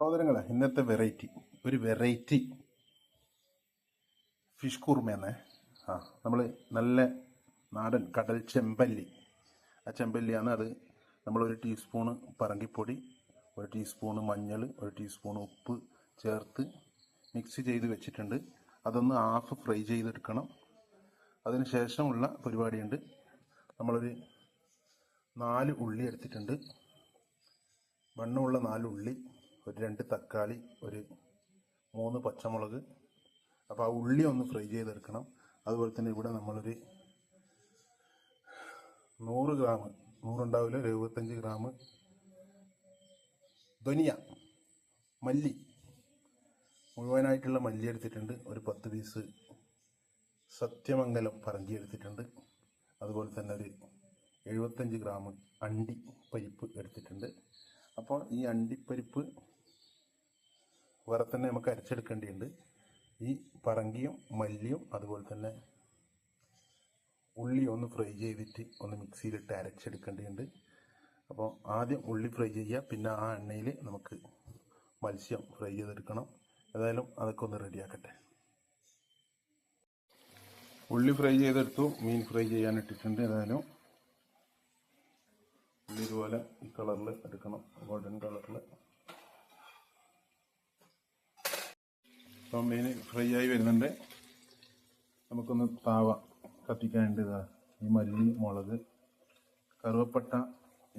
സഹോദരങ്ങളെ ഇന്നത്തെ വെറൈറ്റി ഒരു വെറൈറ്റി ഫിഷ് കുറുമയെന്നേ ആ നമ്മൾ നല്ല നാടൻ കടൽ ചെമ്പല്ലി. ആ ചെമ്പല്ലിയാണ് അത് നമ്മളൊരു ടീസ്പൂണ് പറങ്കിപ്പൊടി ഒരു ടീസ്പൂണ് മഞ്ഞൾ ഒരു ടീസ്പൂൺ ഉപ്പ് ചേർത്ത് മിക്സ് ചെയ്ത് വെച്ചിട്ടുണ്ട്. അതൊന്ന് ഹാഫ് ഫ്രൈ ചെയ്തെടുക്കണം. അതിന് ശേഷമുള്ള പരിപാടിയുണ്ട്. നമ്മളൊരു നാല് ഉള്ളി എടുത്തിട്ടുണ്ട്. വണ്ണമുള്ള നാല് ഉള്ളി. ഒരു രണ്ട് തക്കാളി ഒരു മൂന്ന് പച്ചമുളക്. അപ്പോൾ ആ ഉള്ളി ഒന്ന് ഫ്രൈ ചെയ്തെടുക്കണം. അതുപോലെ തന്നെ ഇവിടെ നമ്മളൊരു നൂറ് ഗ്രാം നൂറുണ്ടാവില്ല ഒരു എഴുപത്തഞ്ച് ഗ്രാം ധനിയ മല്ലി. മുഴുവനായിട്ടുള്ള മല്ലി എടുത്തിട്ടുണ്ട്. ഒരു പത്ത് പീസ് സത്യമംഗലം പറഞ്ചി എടുത്തിട്ടുണ്ട്. അതുപോലെ തന്നെ ഒരു എഴുപത്തഞ്ച് ഗ്രാം അണ്ടി പരിപ്പ് എടുത്തിട്ടുണ്ട്. അപ്പോൾ ഈ അണ്ടിപ്പരിപ്പ് വേറെ തന്നെ നമുക്ക് അരച്ചെടുക്കേണ്ടിയുണ്ട്. ഈ പറങ്കിയും മല്ലിയും അതുപോലെ തന്നെ ഉള്ളി ഒന്ന് ഫ്രൈ ചെയ്തിട്ട് ഒന്ന് മിക്സിയിലിട്ട് അരച്ചെടുക്കേണ്ടതുണ്ട് അപ്പോൾ ആദ്യം ഉള്ളി ഫ്രൈ ചെയ്യുക പിന്നെ ആ എണ്ണയിൽ നമുക്ക് മത്സ്യം ഫ്രൈ ചെയ്തെടുക്കണം. ഏതായാലും അതൊക്കെ ഒന്ന് റെഡിയാക്കട്ടെ. ഉള്ളി ഫ്രൈ ചെയ്തെടുത്തു മീൻ ഫ്രൈ ചെയ്യാൻ ഇട്ടിട്ടുണ്ട് ഏതായാലും. ഉള്ളി ഇതുപോലെ ഈ കളറിൽ എടുക്കണം ഗോൾഡൻ കളറിൽ. അപ്പം മീൻ ഫ്രൈ ആയി വരുന്നുണ്ട്. നമുക്കൊന്ന് താവ കത്തിക്കാനുണ്ട് ഇതാ. ഈ മല്ലി മുളക് കറുവപ്പട്ട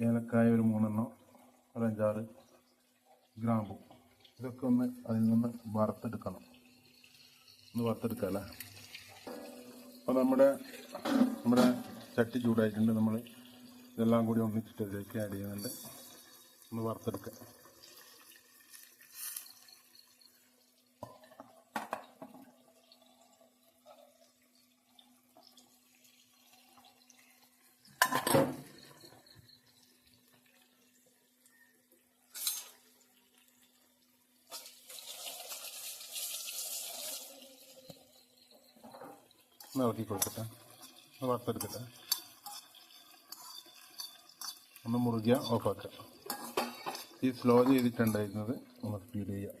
ഏലക്കായ ഒരു മൂന്നെണ്ണം ഒരു അഞ്ചാറ് ഗ്രാമ്പു. ഇതൊക്കെ ഒന്ന് അതിൽ നിന്ന് വറുത്തെടുക്കണം. ഒന്ന് വറുത്തെടുക്കാം അല്ലേ? അപ്പോൾ നമ്മുടെ നമ്മുടെ ചട്ടി ചൂടായിട്ടുണ്ട്. നമ്മൾ ഇതെല്ലാം കൂടി ഒന്നിച്ചിട്ട് ഇതിലേക്ക് ആഡ് ചെയ്യുന്നുണ്ട്. ഒന്ന് വറുത്തെടുക്കാം. ഒന്ന് ഇളക്കി കൊടുക്കട്ടെ ഒന്ന് വറുത്തെടുക്കട്ടെ. ഒന്ന് മുറുകിയ ഓഫാക്കുക ഈ സ്ലോ ചെയ്തിട്ടുണ്ടായിരുന്നത് ഒന്ന് സ്പീഡ് ചെയ്യുക.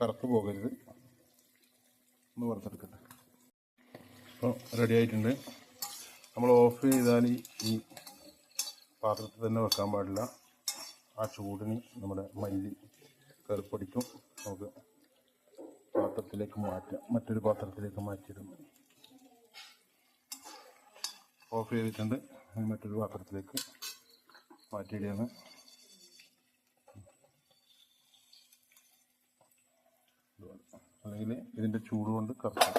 കറുത്ത് പോകരുത്. ഒന്ന് വറുത്തെടുക്കട്ടെ. അപ്പോൾ റെഡി ആയിട്ടുണ്ട്. നമ്മൾ ഓഫ് ചെയ്താൽ ഈ പാത്രത്തിൽ തന്നെ വെക്കാൻ പാടില്ല. ആ ചൂടിന് നമ്മുടെ മല്ലി കറുപ്പടിക്കും. നമുക്ക് പാത്രത്തിലേക്ക് മാറ്റാം. മറ്റൊരു പാത്രത്തിലേക്ക് മാറ്റിയിടുന്നു ഓഫ് ചെയ്തിട്ടുണ്ട്. മറ്റൊരു പാത്രത്തിലേക്ക് മാറ്റിയിടുകയാണ്. അല്ലെങ്കിൽ ഇതിന്റെ ചൂട് കൊണ്ട് കറക്കും.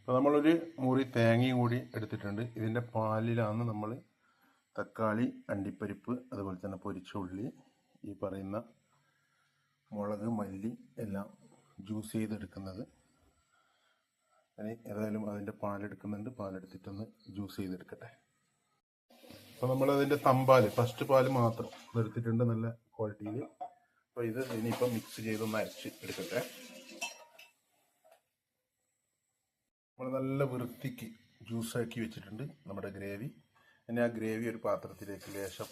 അപ്പോൾ നമ്മളൊരു മുറി തേങ്ങയും കൂടി എടുത്തിട്ടുണ്ട്. ഇതിന്റെ പാലിലാണ് നമ്മൾ തക്കാളി അണ്ടിപ്പരിപ്പ് അതുപോലെ തന്നെ പൊരിച്ചുള്ളി ഈ പറയുന്ന മുളക് മല്ലി എല്ലാം ജ്യൂസ് ചെയ്തെടുക്കുന്നത്. ഏതായാലും അതിന്റെ പാലെടുക്കുന്നുണ്ട്. പാലെടുത്തിട്ടൊന്ന് ജ്യൂസ് ചെയ്തെടുക്കട്ടെ. അപ്പോൾ നമ്മൾ നമ്മളതിന്റെ തമ്പാൽ ഫസ്റ്റ് പാൽ മാത്രം എടുത്തിട്ടുണ്ട് നല്ല ക്വാളിറ്റിയിൽ. അപ്പോൾ ഇത് ഇനിയിപ്പോൾ മിക്സ് ചെയ്തൊന്ന് അരച്ച് എടുക്കട്ടെ. നമ്മൾ നല്ല വൃത്തിക്ക് ജ്യൂസാക്കി വെച്ചിട്ടുണ്ട് നമ്മുടെ ഗ്രേവി. ഇനി ആ ഗ്രേവി ഒരു പാത്രത്തിലേക്ക് ലേശം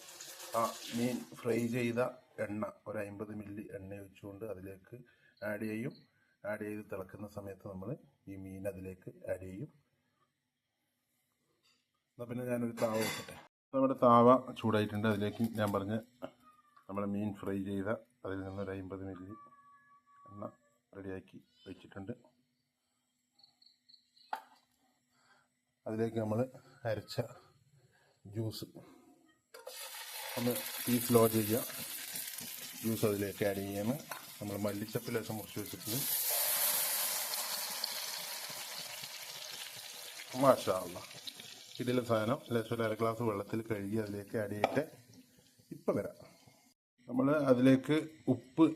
ആ മീൻ ഫ്രൈ ചെയ്ത എണ്ണ ഒരു അമ്പത് മില്ലി എണ്ണ ഒഴിച്ചുകൊണ്ട് അതിലേക്ക് ആഡ് ചെയ്യും. ആഡ് ചെയ്ത് തിളക്കുന്ന സമയത്ത് നമ്മൾ ഈ മീൻ അതിലേക്ക് ആഡ് ചെയ്യും. എന്നാൽ പിന്നെ ഞാനൊരു താവ വെക്കട്ടെ. നമ്മുടെ താവ ചൂടായിട്ടുണ്ട്. അതിലേക്ക് ഞാൻ പറഞ്ഞ നമ്മൾ മീൻ ഫ്രൈ ചെയ്ത അതിൽ നിന്നൊരു അമ്പത് മില്ലി എണ്ണ റെഡിയാക്കി വെച്ചിട്ടുണ്ട്. അതിലേക്ക് നമ്മൾ അരച്ച ജ്യൂസ് ഒന്ന് തീ സ്ലോ ചെയ്യുക. ജ്യൂസ് അതിലേക്ക് ആഡ് ചെയ്യാണ്. നമ്മൾ മല്ലിച്ചപ്പ് ലേശം മുറിച്ച് വെച്ചിട്ടുണ്ട് മാഷാള്ള ഇതിലെ സാധനം ലേശം ഒരു അര ഗ്ലാസ് വെള്ളത്തിൽ കഴുകി അതിലേക്ക് ആഡ് ചെയ്തിട്ട് ഇപ്പം വരാം. നമ്മൾ അതിലേക്ക് ഉപ്പ്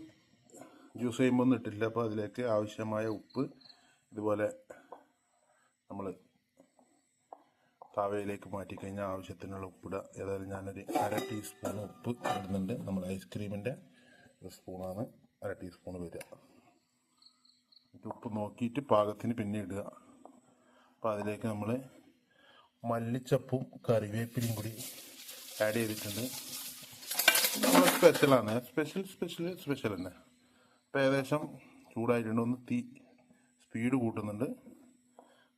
ജ്യൂസ് ചെയ്യുമ്പോൾ ഒന്നും ഇട്ടില്ല അപ്പോൾ അതിലേക്ക് ആവശ്യമായ ഉപ്പ് ഇതുപോലെ നമ്മൾ താവയിലേക്ക് മാറ്റിക്കഴിഞ്ഞാൽ ആവശ്യത്തിനുള്ള ഉപ്പിടുക ഏതായാലും ഞാനൊരു അര ടീസ്പൂൺ ഉപ്പ് ഇടുന്നുണ്ട്. നമ്മൾ ഐസ്ക്രീമിന്റെ ഒരു സ്പൂണാണ്. അര ടീസ്പൂൺ വരിക. എന്നിട്ട് ഉപ്പ് നോക്കിയിട്ട് പാകത്തിന് പിന്നെ ഇടുക. അപ്പോൾ അതിലേക്ക് നമ്മൾ മല്ലിച്ചപ്പും കറിവേപ്പിലയും കൂടി ആഡ് ചെയ്തിട്ടുണ്ട്. നമ്മൾ സ്പെഷ്യലാണ് സ്പെഷ്യൽ സ്പെഷ്യൽ സ്പെഷ്യൽ തന്നെ. അപ്പോൾ ഏകദേശം ചൂടായിട്ടുണ്ട്. ഒന്ന് തീ സ്പീഡ് കൂട്ടുന്നുണ്ട്.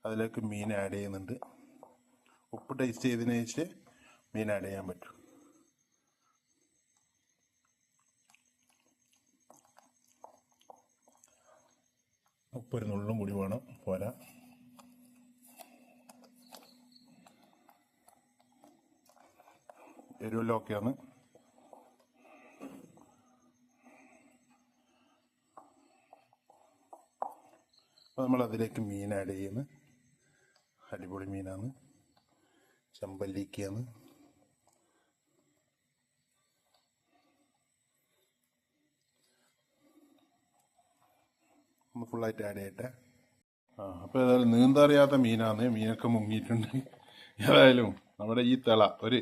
അതിലേക്ക് മീൻ ആഡ് ചെയ്യുന്നുണ്ട്. ഉപ്പ് ടേസ്റ്റ് ചെയ്തതിനു ശേഷം മീൻ ആഡ് ചെയ്യാൻ പറ്റും. ഉപ്പ് ഒരു നുള്ളും കൂടി വേണം. പോരാ. എരിവെല്ലാം ഓക്കെയാണ് അപ്പോൾ നമ്മൾ അതിലേക്ക് മീൻ ആഡ് ചെയ്യുന്നു. അടിപൊളി മീനാണ്. ചെമ്പല്ലിക്കാണ് ഫുള്ളായിട്ട് ആഡ് ചെയ്യട്ടെ. ആ അപ്പോൾ ഏതായാലും നീന്തറിയാത്ത മീനാണ് മീനൊക്കെ മുങ്ങിയിട്ടുണ്ട്. ഏതായാലും നമ്മുടെ ഈ തിള ഒരു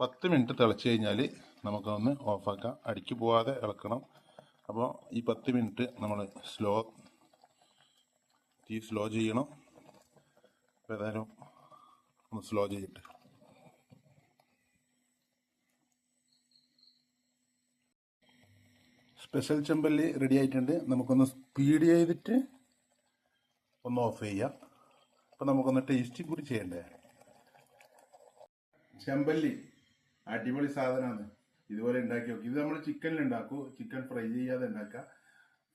പത്ത് മിനിറ്റ് തിളച്ച് കഴിഞ്ഞാൽ നമുക്കൊന്ന് ഓഫാക്കാം. അടിക്ക് പോവാതെ ഇളക്കണം. അപ്പോൾ ഈ പത്ത് മിനിറ്റ് നമ്മൾ സ്ലോ തീ സ്ലോ ചെയ്യണം. അപ്പോൾ ഏതായാലും ഒന്ന് സ്ലോ ചെയ്തിട്ട് സ്പെഷ്യൽ ചെമ്പല്ലി റെഡി ആയിട്ടുണ്ട്. നമുക്കൊന്ന് സ്പീഡ് ചെയ്തിട്ട് ഒന്ന് ഓഫ് ചെയ്യാം. അപ്പം നമുക്കൊന്ന് ടേസ്റ്റും കൂടി ചെയ്യണ്ടേ. ചെമ്പല്ലി അടിപൊളി സാധനമാണ് ഇതുപോലെ ഉണ്ടാക്കി നോക്കി. ഇത് നമ്മൾ ചിക്കനിൽ ചിക്കൻ ഫ്രൈ ചെയ്യാതെ ഉണ്ടാക്കുക.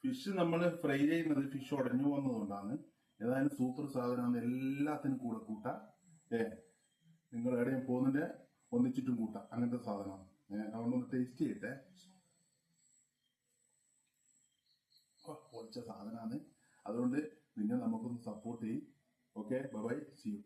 ഫിഷ് നമ്മൾ ഫ്രൈ ചെയ്യുന്നത് ഫിഷ് ഉടഞ്ഞു പോകുന്നതുകൊണ്ടാണ്. ഏതായാലും സൂപ്പർ സാധനമാണ് എല്ലാത്തിനും കൂടെ കൂട്ടാം. ഏ നിങ്ങൾ എവിടെയും പോകുന്നുണ്ട് ഒന്നിച്ചിട്ടും കൂട്ടാം. അങ്ങനത്തെ സാധനമാണ്. അതുകൊണ്ടൊന്ന് ടേസ്റ്റ് ചെയ്യട്ടെ. ഓ, പൊളിച്ച സാധനമാണ്. അതുകൊണ്ട് നിങ്ങൾ നമുക്കൊന്ന് സപ്പോർട്ട് ചെയ്യും. Okay bye C U